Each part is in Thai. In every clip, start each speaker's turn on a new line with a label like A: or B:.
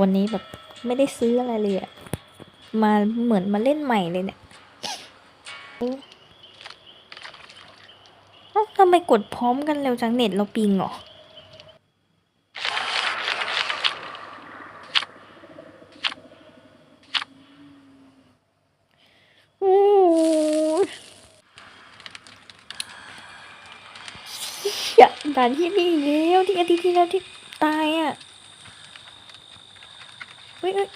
A: วันนี้แบบไม่ได้ซื้ออะไรเลยอะมาเหมือนมาเล่นใหม่เลยเนี่ยเอ้าทำไมกดพร้อมกันเร็วจังเน็ตเราปิงเหรออ้ยอย่าด่านที่นี่แล้วที่อาทิตย์ที่แล้วที่ตายอะ อุ้ยอุ้ย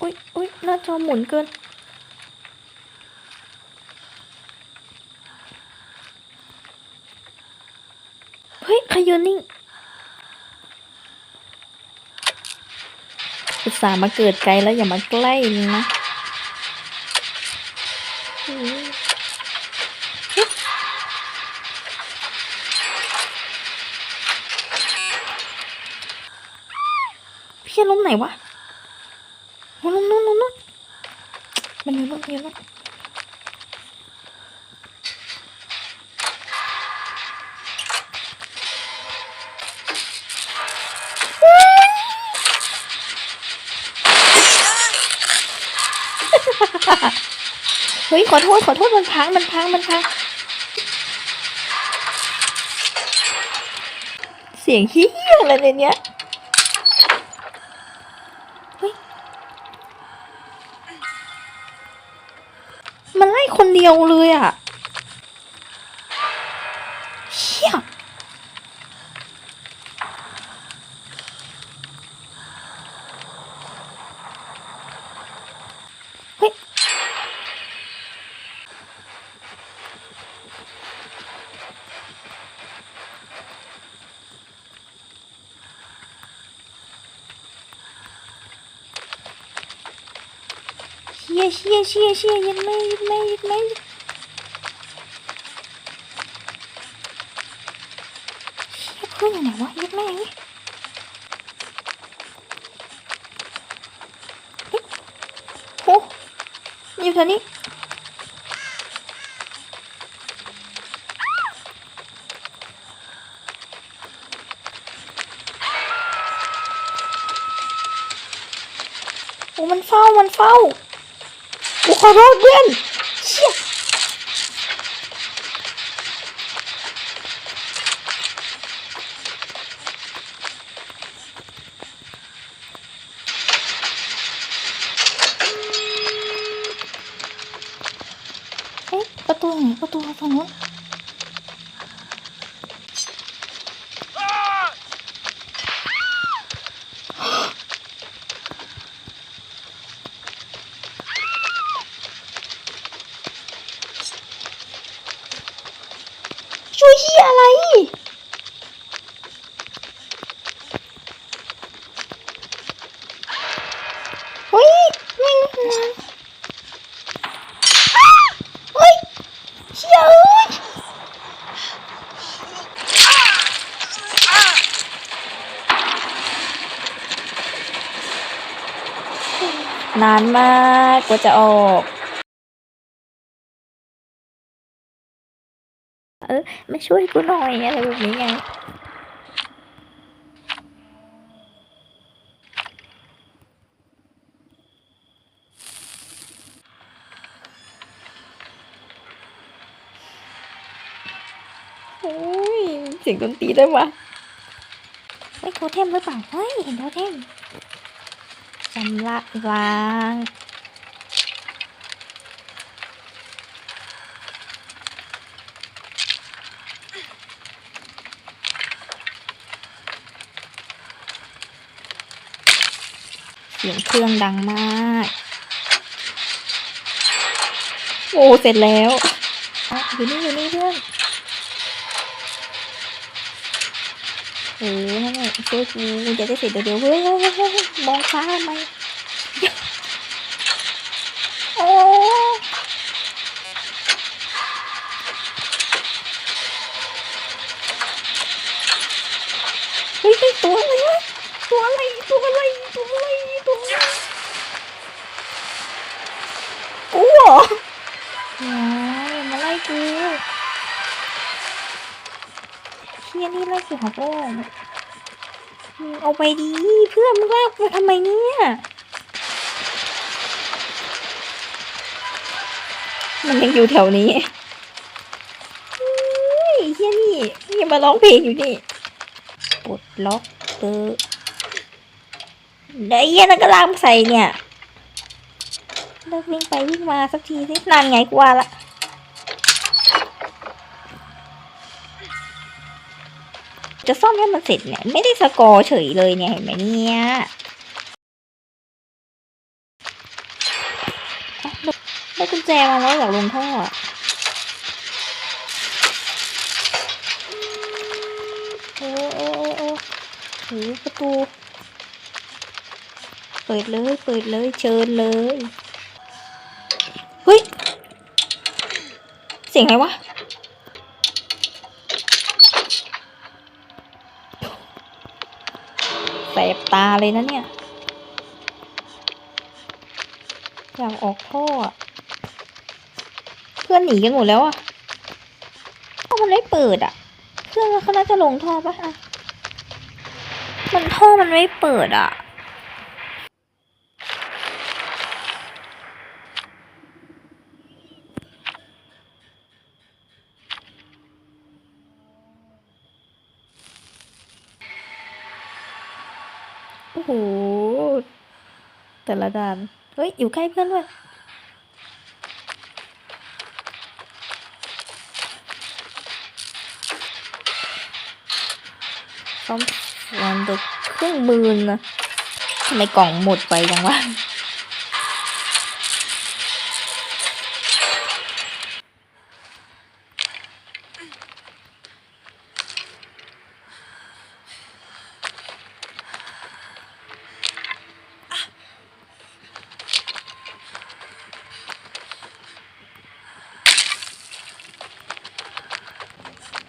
A: อุ้ยอุ้ยหน้าจอหมุนเกิน เฮ้ยใครยืนนิ่งอุตส่าห์มาเกิดไกลแล้วอย่ามาใกล้นะอืมเพี่จะล้มไหนวะ โอ้ล้มนู้นล้มนู้นมันอยู่นู้นมันอยู่นู้นเฮ้ยขอโทษขอโทษมันพังมันพังมันพังเสียงเฮี้ยอะไรเนี้ย มันไล่คนเดียวเลยอะ ชี่ยเชี่ยเชี่ยเชี่ยยันไม่ยันไม่ยันไม่เชี่ยเพื่อนอยู่ไหนวะยันไม่โอ้อยู่แถวนี้โอ้มันเฝ้า มันเฝ้า ขอโทษเพื่อนเชี่ยเอ๊ะประตูไหนประตูฝั่งนู้นช่วยเฮียอะไร เฮ้ยไม่งนะอ้าเฮ้ยเชี่ยเอ้ย นานมากกว่าจะออกเออมาช่วยกูหน่อยอะไรแบบนี้ไงโอ้ยเสียงดนตรีได้ปะเฮ้ยโทเทมหรือเปล่าเฮ้ยเห็นโทเทมชำระล้างเสียงเครื่องดังมาก โอ้ เสร็จแล้วอยู่นี่ อยู่นี่เพื่อนโอ้ยนั่นแหละช่วยกูจะได้เสร็จเดี๋ยวเฮ้ยเฮ้ยเฮ้ยเฮ้ยมองฟ้าทำไม โอ้เฮ้ยเฮ้ยตัวอะไรวะตัวอะไรตัวอะไรตัวอะไรตัวอะไรกูเหรออ๋ออย่ามาไล่กูเฮียนี่ไล่กูหัวโป้เอาไปดีเพื่อนมึงลกมาทำไมเนี่ย มันยังอยู่แถวนี้เฮ้ยเฮียนี่ยังมาร้องเพลงอยู่นี่ปลดล็อกเตอร์เดี๋ยวเฮียนั่นก็ลามใส่เนี่ยเลิกวิ่งไปวิ่งมาสักทีสินานไงกว่าละจะซ่อมให้มันเสร็จเนี่ย ไม่ได้สกอร์เฉยเลยเนี่ยเห็นไหมเนี่ยเอ้าได้กุญ แจมาแล้วอยากลงท่ออะโอ้โอ้โอ้โอ้โหประตู เปิดเลย เปิดเลย เชิญเลย เฮ้ย เสียงอะไรวะแสบตาเลยนะเนี่ย อยากออกท่ออะ พื่อนหนีกันหมดแล้วอะท่อมันไม่เปิดอะเพื่อนเขาน่าจะลงท่อปะอะมันท่อมันไม่เปิดอะโอ้โหแต่ละด่าน เฮ้ย อยู่ใกล้เพื่อนด้วย ซ่อมวันตัวเครื่องมือนะทำไมกล่องหมดไปจังวะ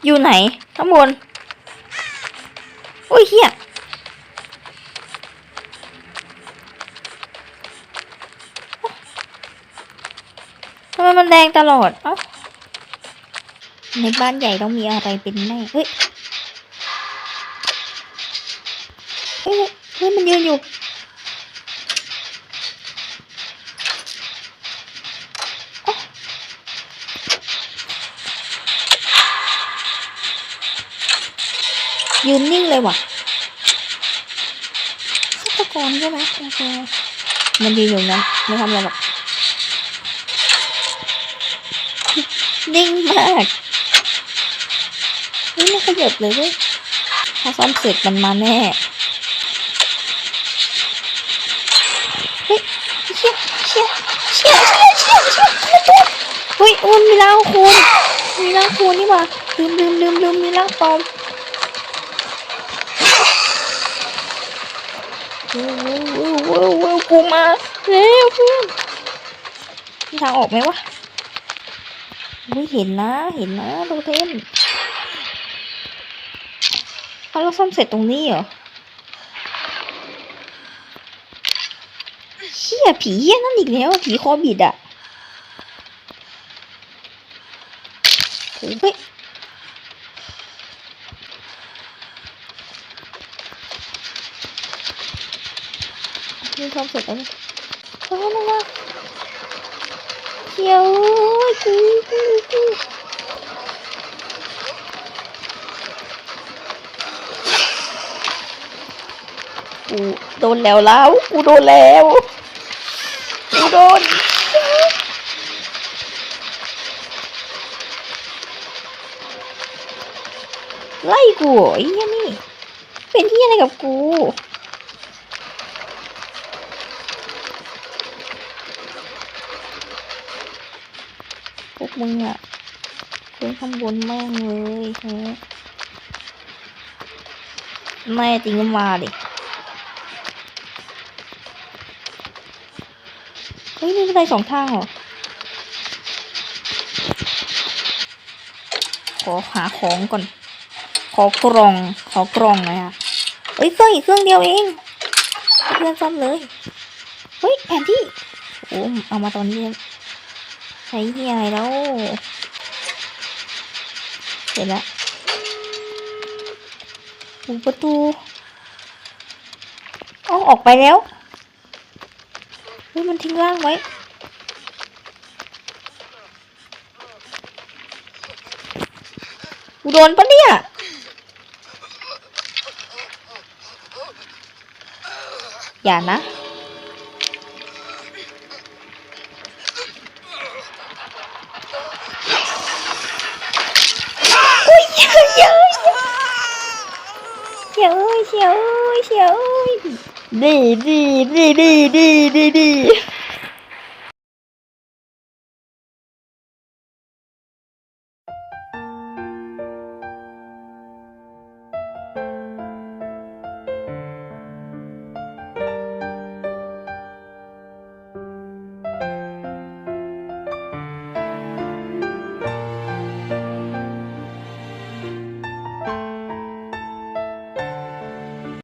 A: อยู่ไหนข้างบน โอ้ยเฮียทำไมมันแดงตลอด เอ้า ในบ้านใหญ่ต้องมีอะไรเป็นแน่ เฮ้ย เฮ้ยเฮ้ยมันยืนอยู่ ยืนนิ่งเลยว่ะฆาตกรใช่ไหมโอเคมันยืนอยู่นั้นไม่ทำอะไรหรอกนิ่งมากเฮ้ยไม่ขยับเลยเว้ยถ้าซ่อมเสร็จมันมาแน่เฮ้ยเชี่ยเชี่ยเชี่ยเชี่ยเชี่ยเชี่ยเชี่ยตัวเฮ้ยมันมีร่างคูณมีร่างคูณนี่หว่าลืมลืมลืมลืมมีร่างปลอม ว้ยเว้ยเว้ยเว้ยกูมาเร็วเพื่อนมีทางออกไหมวะไม่เห็นนะเห็นนะโดเทมเขาเราซ่อมเสร็จตรงนี้เหรอเชี่ยผีเหี้ยนั่นอีกแล้วผีคอบิดอะโอ้ย เฮ้ยนี่ซ่อมเสร็จแล้วเฮ้ยมันว่าเดี๋ยวกูกูกูกูโดนแล้วแล้วกูโดนแล้วกูโดนไล่กูเหรอไอ้เหี้ยนี่ เป็นที่อะไรกับกู พวก มึงอะขึ้นข้างบนแม่งเลยฮะแม่จริงก็มาดิ เฮ้ยมีบันไดสองทางเหรอ ขอหาของก่อน ขอกล่อง ขอกล่องหน่อยอะเฮ้ย เครื่องอีกเครื่องเดียวเองให้เพื่อนซ่อมเลย เฮ้ย แผนที่ โอ้ เอามาตอนนี้ ช้ที่อะไรแล้วเสร็จแล้วปูประตูออกไปแล้วเฮ้ยมันทิ้งร่างไว้กูโดนปะเนี่ยอย่านะ อะเชียว